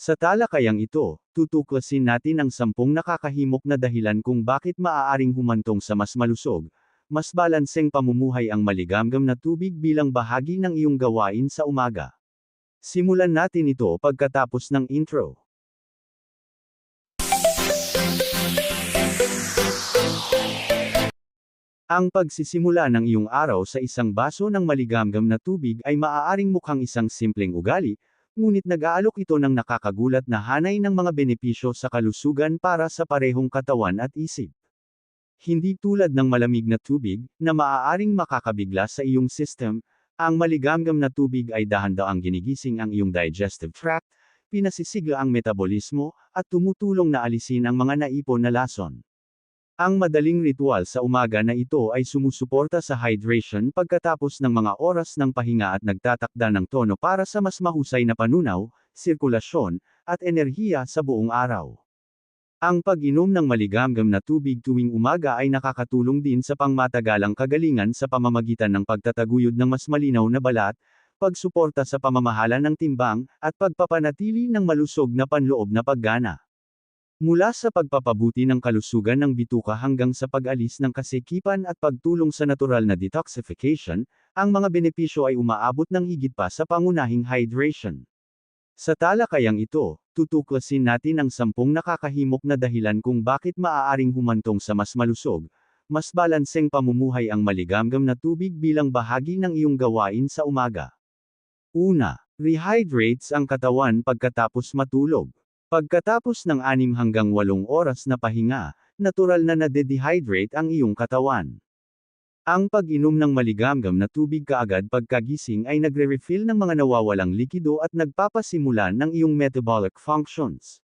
Sa talakayang ito, tutuklasin natin ang sampung nakakahimok na dahilan kung bakit maaaring humantong sa mas malusog, mas balanseng pamumuhay ang maligamgam na tubig bilang bahagi ng iyong gawain sa umaga. Simulan natin ito pagkatapos ng intro. Ang pagsisimula ng iyong araw sa isang baso ng maligamgam na tubig ay maaaring mukhang isang simpleng ugali, ngunit nag-aalok ito ng nakakagulat na hanay ng mga benepisyo sa kalusugan para sa parehong katawan at isip. Hindi tulad ng malamig na tubig, na maaaring makakabigla sa iyong system, ang maligamgam na tubig ay dahan-daang ginigising ang iyong digestive tract, pinasisigla ang metabolismo, at tumutulong na alisin ang mga naipon na lason. Ang madaling ritual sa umaga na ito ay sumusuporta sa hydration pagkatapos ng mga oras ng pahinga at nagtatakda ng tono para sa mas mahusay na panunaw, sirkulasyon, at enerhiya sa buong araw. Ang pag-inom ng maligamgam na tubig tuwing umaga ay nakakatulong din sa pangmatagalang kagalingan sa pamamagitan ng pagtataguyod ng mas malinaw na balat, pagsuporta sa pamamahala ng timbang, at pagpapanatili ng malusog na panloob na paggana. Mula sa pagpapabuti ng kalusugan ng bituka hanggang sa pag-alis ng kasikipan at pagtulong sa natural na detoxification, ang mga benepisyo ay umaabot ng higit pa sa pangunahing hydration. Sa talakayang ito, tutuklasin natin ang sampung nakakahimok na dahilan kung bakit maaaring humantong sa mas malusog, mas balanseng pamumuhay ang maligamgam na tubig bilang bahagi ng iyong gawain sa umaga. Una, rehydrates ang katawan pagkatapos matulog. Pagkatapos ng 6 hanggang 8 oras na pahinga, natural na nade-dehydrate ang iyong katawan. Ang pag-inom ng maligamgam na tubig kaagad pagkagising ay nagre-refill ng mga nawawalang likido at nagpapasimulan ng iyong metabolic functions.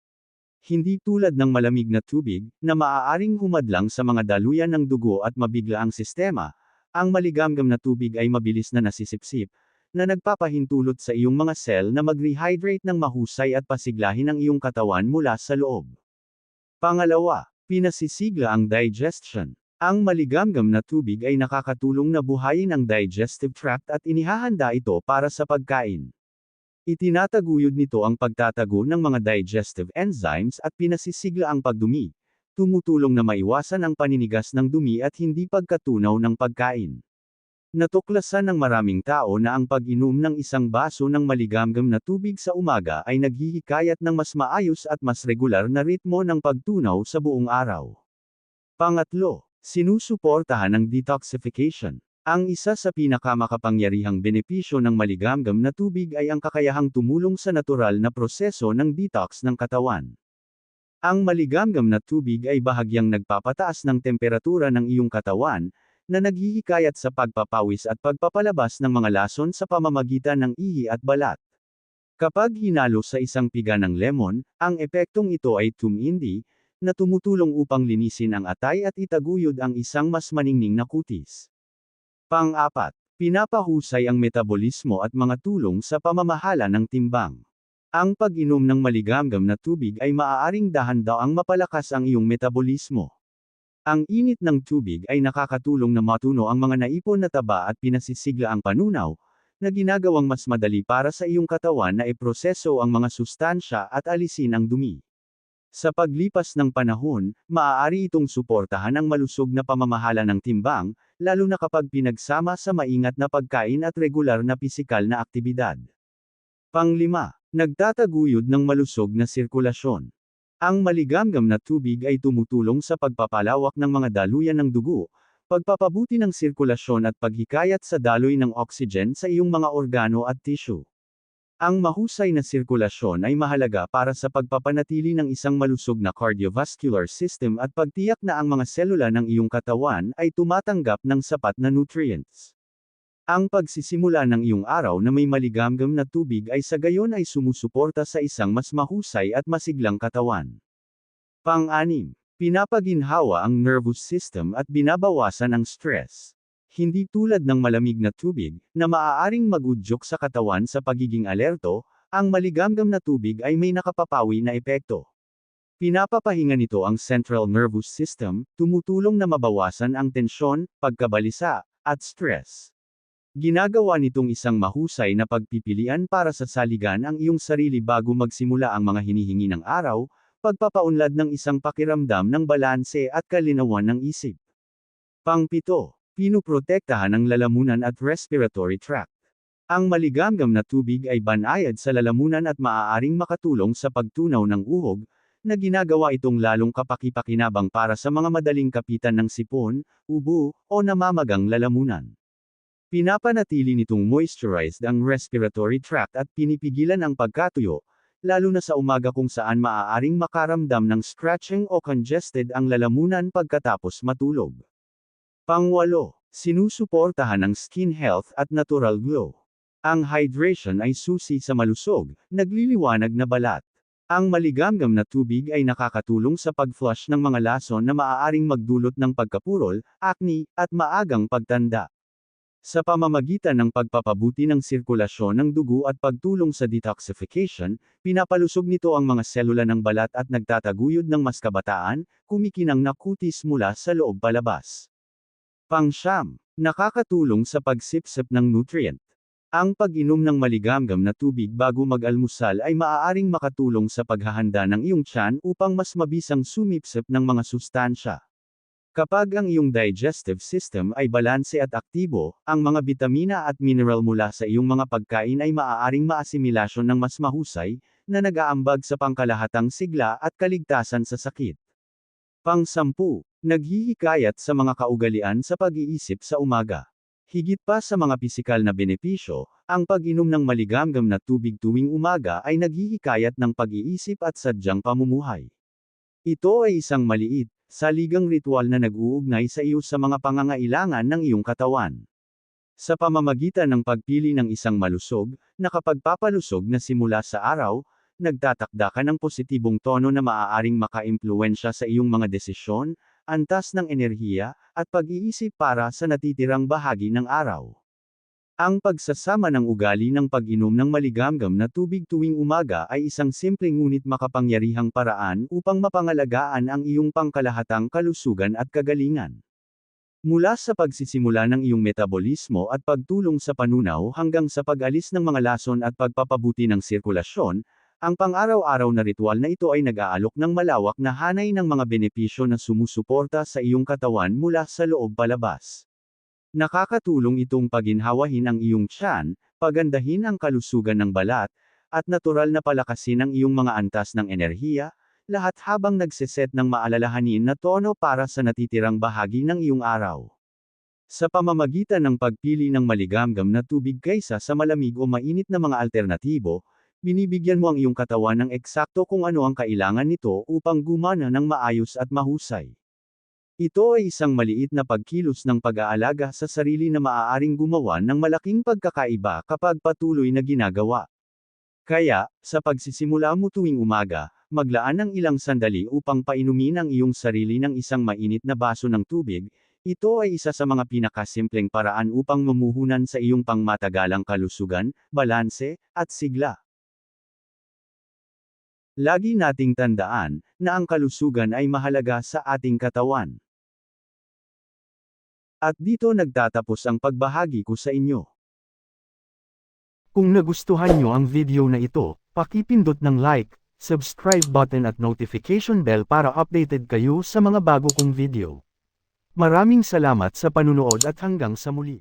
Hindi tulad ng malamig na tubig, na maaaring humadlang sa mga daluyan ng dugo at mabigla ang sistema, ang maligamgam na tubig ay mabilis na nasisipsip, na nagpapahintulot sa iyong mga cell na mag-rehydrate ng mahusay at pasiglahin ang iyong katawan mula sa loob. Pangalawa, pinasisigla ang digestion. Ang maligamgam na tubig ay nakakatulong na buhayin ang digestive tract at inihahanda ito para sa pagkain. Itinataguyod nito ang pagtatago ng mga digestive enzymes at pinasisigla ang pagdumi, tumutulong na maiwasan ang paninigas ng dumi at hindi pagkatunaw ng pagkain. Natuklasan ng maraming tao na ang pag-inom ng isang baso ng maligamgam na tubig sa umaga ay naghihikayat ng mas maayos at mas regular na ritmo ng pagtunaw sa buong araw. Pangatlo, sinusuportahan ng detoxification. Ang isa sa pinakamakapangyarihang benepisyo ng maligamgam na tubig ay ang kakayahang tumulong sa natural na proseso ng detox ng katawan. Ang maligamgam na tubig ay bahagyang nagpapataas ng temperatura ng iyong katawan, na naghihikayat sa pagpapawis at pagpapalabas ng mga lason sa pamamagitan ng ihi at balat. Kapag hinalo sa isang piga ng lemon, ang epektong ito ay tumindi, na tumutulong upang linisin ang atay at itaguyod ang isang mas maningning na kutis. Pang-apat, pinapahusay ang metabolismo at mga tulong sa pamamahala ng timbang. Ang pag-inom ng maligamgam na tubig ay maaaring dahan-daang mapalakas ang iyong metabolismo. Ang init ng tubig ay nakakatulong na matuno ang mga naipon na taba at pinasisigla ang panunaw, na ginagawang mas madali para sa iyong katawan na iproseso ang mga sustansya at alisin ang dumi. Sa paglipas ng panahon, maaari itong suportahan ang malusog na pamamahala ng timbang, lalo na kapag pinagsama sa maingat na pagkain at regular na pisikal na aktibidad. Panglima, nagtataguyod ng malusog na sirkulasyon. Ang maligamgam na tubig ay tumutulong sa pagpapalawak ng mga daluyan ng dugo, pagpapabuti ng sirkulasyon at paghikayat sa daloy ng oxygen sa iyong mga organo at tissue. Ang mahusay na sirkulasyon ay mahalaga para sa pagpapanatili ng isang malusog na cardiovascular system at pagtiyak na ang mga selula ng iyong katawan ay tumatanggap ng sapat na nutrients. Ang pagsisimula ng iyong araw na may maligamgam na tubig ay sa gayon ay sumusuporta sa isang mas mahusay at masiglang katawan. Pang-anim, pinapaginhawa ang nervous system at binabawasan ang stress. Hindi tulad ng malamig na tubig, na maaaring magudyok sa katawan sa pagiging alerto, ang maligamgam na tubig ay may nakapapawi na epekto. Pinapapahinga nito ang central nervous system, tumutulong na mabawasan ang tensyon, pagkabalisa, at stress. Ginagawa nitong isang mahusay na pagpipilian para sa saligan ang iyong sarili bago magsimula ang mga hinihingi ng araw, pagpapaunlad ng isang pakiramdam ng balanse at kalinawan ng isip. Pangpito, pinuprotektahan ang lalamunan at respiratory tract. Ang maligamgam na tubig ay banayad sa lalamunan at maaaring makatulong sa pagtunaw ng uhog, na ginagawa itong lalong kapaki-pakinabang para sa mga madaling kapitan ng sipon, ubo, o namamagang lalamunan. Pinapanatili nitong moisturized ang respiratory tract at pinipigilan ang pagkatuyo, lalo na sa umaga kung saan maaaring makaramdam ng scratching o congested ang lalamunan pagkatapos matulog. Pangwalo, sinusuportahan ang skin health at natural glow. Ang hydration ay susi sa malusog, nagliliwanag na balat. Ang maligamgam na tubig ay nakakatulong sa pag-flush ng mga lason na maaaring magdulot ng pagkapurol, acne, at maagang pagtanda. Sa pamamagitan ng pagpapabuti ng sirkulasyon ng dugo at pagtulong sa detoxification, pinapalusog nito ang mga selula ng balat at nagtataguyod ng mas kabataan, kumikinang na kutis mula sa loob palabas. Pangsyam, nakakatulong sa pagsipsip ng nutrient. Ang pag-inom ng maligamgam na tubig bago mag-almusal ay maaaring makatulong sa paghahanda ng iyong tiyan upang mas mabisang sumipsip ng mga sustansya. Kapag ang iyong digestive system ay balanse at aktibo, ang mga bitamina at mineral mula sa iyong mga pagkain ay maaaring maasimilasyon ng mas mahusay, na nag-aambag sa pangkalahatang sigla at kaligtasan sa sakit. Pang-sampu, naghihikayat sa mga kaugalian sa pag-iisip sa umaga. Higit pa sa mga pisikal na benepisyo, ang pag-inom ng maligamgam na tubig tuwing umaga ay naghihikayat ng pag-iisip at sadyang pamumuhay. Ito ay isang maliit, saligang ritual na nag-uugnay sa iyo sa mga pangangailangan ng iyong katawan. Sa pamamagitan ng pagpili ng isang malusog, nakapagpapalusog na simula sa araw, nagtatakda ka ng positibong tono na maaaring makaimpluwensya sa iyong mga desisyon, antas ng enerhiya, at pag-iisip para sa natitirang bahagi ng araw. Ang pagsasama ng ugali ng pag-inom ng maligamgam na tubig tuwing umaga ay isang simpleng ngunit makapangyarihang paraan upang mapangalagaan ang iyong pangkalahatang kalusugan at kagalingan. Mula sa pagsisimula ng iyong metabolismo at pagtulong sa panunaw hanggang sa pag-alis ng mga lason at pagpapabuti ng sirkulasyon, ang pang-araw-araw na ritual na ito ay nag-aalok ng malawak na hanay ng mga benepisyo na sumusuporta sa iyong katawan mula sa loob palabas. Nakakatulong itong paginhawahin ang iyong tiyan, pagandahin ang kalusugan ng balat, at natural na palakasin ang iyong mga antas ng enerhiya, lahat habang nagseset ng maalalahanin na tono para sa natitirang bahagi ng iyong araw. Sa pamamagitan ng pagpili ng maligamgam na tubig kaysa sa malamig o mainit na mga alternatibo, binibigyan mo ang iyong katawan ng eksakto kung ano ang kailangan nito upang gumana ng maayos at mahusay. Ito ay isang maliit na pagkilos ng pag-aalaga sa sarili na maaaring gumawa ng malaking pagkakaiba kapag patuloy na ginagawa. Kaya, sa pagsisimula mo tuwing umaga, maglaan ng ilang sandali upang painumin ang iyong sarili ng isang mainit na baso ng tubig, ito ay isa sa mga pinakasimpleng paraan upang mamuhunan sa iyong pangmatagalang kalusugan, balanse, at sigla. Lagi nating tandaan, na ang kalusugan ay mahalaga sa ating katawan. At dito nagtatapos ang pagbahagi ko sa inyo. Kung nagustuhan nyo ang video na ito, pakipindot ng like, subscribe button at notification bell para updated kayo sa mga bago kong video. Maraming salamat sa panunood at hanggang sa muli.